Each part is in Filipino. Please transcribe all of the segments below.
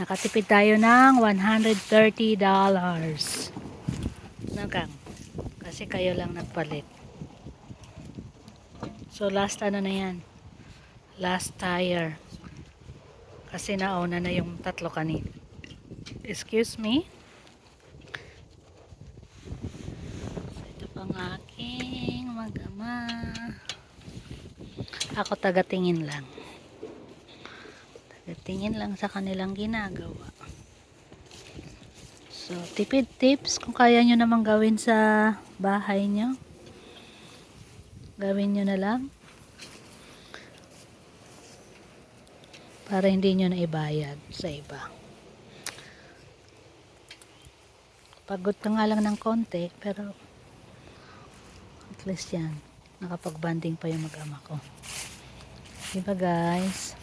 Nakatipid tayo ng $130. Nagang. Kasi kayo lang nagpalit. So last ano na yan? Last tire. Kasi nauna na yung tatlo kanina. Excuse me? Ito pang aking mag-ama. Ako taga-tingin lang. Taga-tingin lang sa kanilang ginagawa. So, tipid tips kung kaya nyo namang gawin sa bahay nyo. Gawin nyo na lang. Para hindi nyo na ibayad sa iba. Pagod ka nga lang ng konti, pero at least yan. Nakapag-banding pa yung mag-ama ko. Diba guys?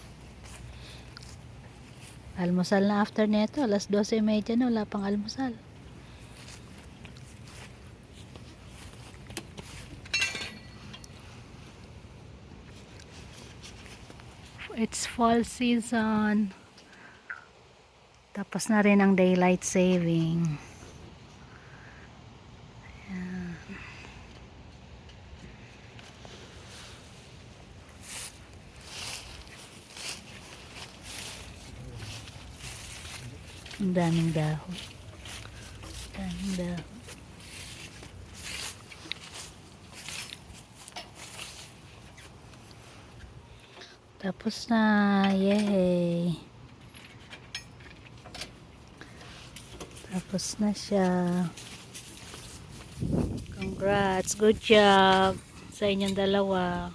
Almusal na after neto. Alas 12.30 na. Wala pang almusal. It's fall season. Tapos na rin ang daylight saving. Ang daming dahon. Daming dahon. Tapos na. Yay. Tapos na siya. Congrats. Good job sa inyong dalawa.